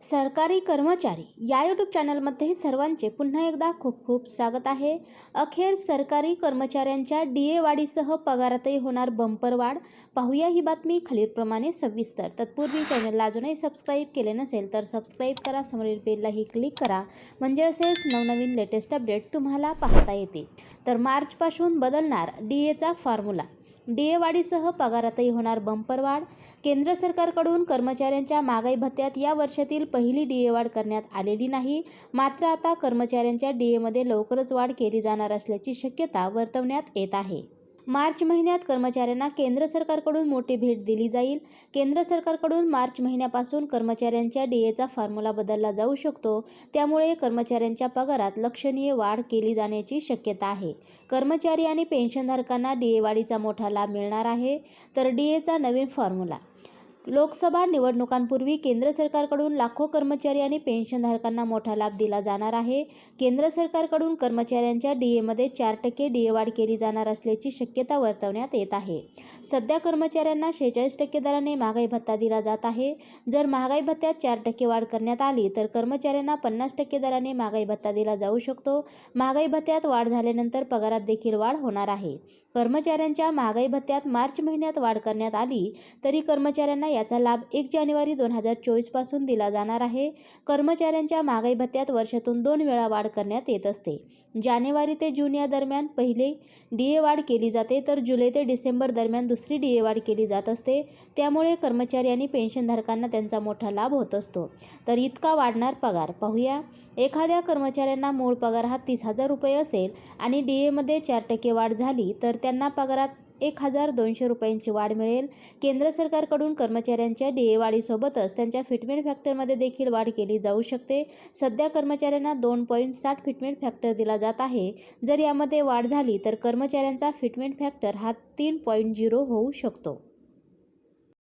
सरकारी कर्मचारी या यूट्यूब चॅनलमध्ये सर्वांचे पुन्हा एकदा खूप खूप स्वागत आहे. अखेर सरकारी कर्मचाऱ्यांच्या डी ए वाढीसह पगारातही होणार बंपर वाढ. पाहूया ही बातमी खालीलप्रमाणे सविस्तर. तत्पूर्वी चॅनलला अजूनही सबस्क्राईब केले नसेल तर सबस्क्राईब करा. समोरील बेललाही क्लिक करा. म्हणजे असेच नवनवीन लेटेस्ट अपडेट तुम्हाला पाहता येते तर मार्चपासून बदलणार डी एचा फॉर्म्युला डीएवाढीसह पगारातही होणार बंपर वाढ. केंद्र सरकारकडून कर्मचाऱ्यांच्या महागाई भत्त्यात या वर्षातील पहिली डी ए वाढ करण्यात आलेली नाही. मात्र आता कर्मचाऱ्यांच्या डी एमध्ये लवकरच वाढ केली जाणार असल्याची शक्यता वर्तवण्यात येत आहे. मार्च महिन्यात कर्मचाऱ्यांना केंद्र सरकारकडून मोठी भेट दिली जाईल. केंद्र सरकारकडून मार्च महिन्यापासून कर्मचाऱ्यांच्या डी एचा फॉर्म्युला बदलला जाऊ शकतो. त्यामुळे कर्मचाऱ्यांच्या पगारात लक्षणीय वाढ केली जाण्याची शक्यता आहे. कर्मचारी आणि पेन्शनधारकांना डीए वाढीचा मोठा लाभ मिळणार आहे. तर डी एचा नवीन फॉर्म्युला लोकसभा निवडणुकांपूर्वी केंद्र सरकारकडून लाखो कर्मचारी आणि पेन्शनधारकांना मोठा लाभ दिला जाणार आहे. केंद्र सरकारकडून कर्मचाऱ्यांच्या डी एमध्ये चार टक्के डीए वाढ केली जाणार असल्याची शक्यता वर्तवण्यात येत आहे. सध्या कर्मचाऱ्यांना शेहेचाळीस टक्के दराने महागाई भत्ता दिला जात आहे. जर महागाई भत्त्यात चार टक्के वाढ करण्यात आली तर कर्मचाऱ्यांना पन्नास टक्के दराने महागाई भत्ता दिला जाऊ शकतो. महागाई भत्त्यात वाढ झाल्यानंतर पगारात देखील वाढ होणार आहे. कर्मचाऱ्यांच्या महागाई भत्त्यात मार्च महिन्यात वाढ करण्यात आली तरी कर्मचाऱ्यांना याचा लाभ एक जानेवारी दोन हजार चोवीसपासून दिला जाणार आहे. कर्मचाऱ्यांच्या महागाई भत्त्यात वर्षातून दोन वेळा वाढ करण्यात येत असते. जानेवारी ते जून या दरम्यान पहिले डी ए वाढ केली जाते तर जुलै ते डिसेंबर दरम्यान दुसरी डी ए वाढ केली जात असते. त्यामुळे कर्मचारी आणि पेन्शनधारकांना त्यांचा मोठा लाभ होत असतो. तर इतका वाढणार पगार. पाहूया. एखाद्या कर्मचाऱ्यांना मूळ पगार हा तीस हजार रुपये असेल आणि डी एमध्ये चार टक्के वाढ झाली तर त्यांना पगारात एक हजार दोनशे रुपयांची वाढ मिळेल. केंद्र सरकारकडून कर्मचाऱ्यांच्या डी ए वाढीसोबतच त्यांच्या फिटमेंट फॅक्टरमध्ये देखील वाढ केली जाऊ शकते. सध्या कर्मचाऱ्यांना दोन पॉईंट साठ फिटमेंट फॅक्टर दिला जात आहे. जर यामध्ये वाढ झाली तर कर्मचाऱ्यांचा फिटमेंट फॅक्टर हा तीन पॉईंट झिरो होऊ शकतो.